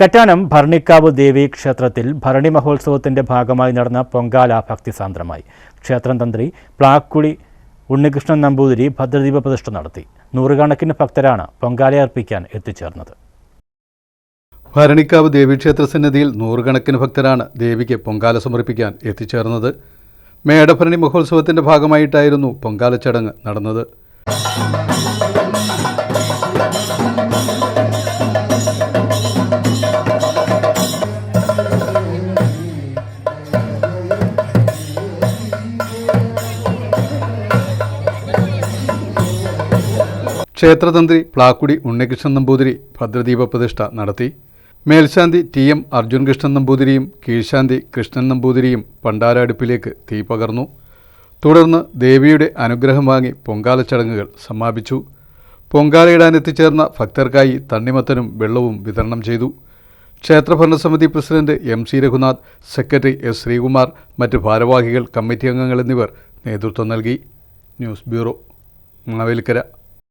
കറ്റാനം ഭരണിക്കാവ് ദേവി ക്ഷേത്രത്തിൽ ഭരണി മഹോത്സവത്തിന്റെ ഭാഗമായി നടന്ന പൊങ്കാല ഭക്തിസാന്ദ്രമായി. ക്ഷേത്രം തന്ത്രി പ്ലാക്കുളി ഉണ്ണികൃഷ്ണൻ നമ്പൂതിരി ഭദ്രദീപ പ്രതിഷ്ഠ നടത്തി. നൂറുകണക്കിന് ഭക്തരാണ് പൊങ്കാല അർപ്പിക്കാൻ എത്തിച്ചേർന്നത്. ഭരണിക്കാവ് ദേവീക്ഷേത്ര സന്നിധിയിൽ നൂറുകണക്കിന് ഭക്തരാണ് ദേവിക്ക് പൊങ്കാല സമർപ്പിക്കാൻ എത്തിച്ചേർന്നത്. മേടഭരണി മഹോത്സവത്തിന്റെ ഭാഗമായിട്ടായിരുന്നു പൊങ്കാല ചടങ്ങ് നടന്നത്. ക്ഷേത്രതന്ത്രി പ്ലാക്കുടി ഉണ്ണികൃഷ്ണൻ നമ്പൂതിരി ഭദ്രദീപ പ്രതിഷ്ഠ നടത്തി. മേൽശാന്തി ടി എം അർജുൻ കൃഷ്ണൻ നമ്പൂതിരിയും കീഴ്ശാന്തി കൃഷ്ണൻ നമ്പൂതിരിയും പണ്ടാരടുപ്പിലേക്ക് തീ പകർന്നു. തുടർന്ന് ദേവിയുടെ അനുഗ്രഹം വാങ്ങി പൊങ്കാല ചടങ്ങുകൾ സമാപിച്ചു. പൊങ്കാലയിടാൻ എത്തിച്ചേർന്ന ഭക്തർക്കായി തണ്ണിമത്തനും വെള്ളവും വിതരണം ചെയ്തു. ക്ഷേത്രഭരണസമിതി president M C Raghunath secretary S Sreekumar മറ്റ് ഭാരവാഹികൾ കമ്മിറ്റി അംഗങ്ങൾ എന്നിവർ നേതൃത്വം നൽകി. News bureau Mavelikkara.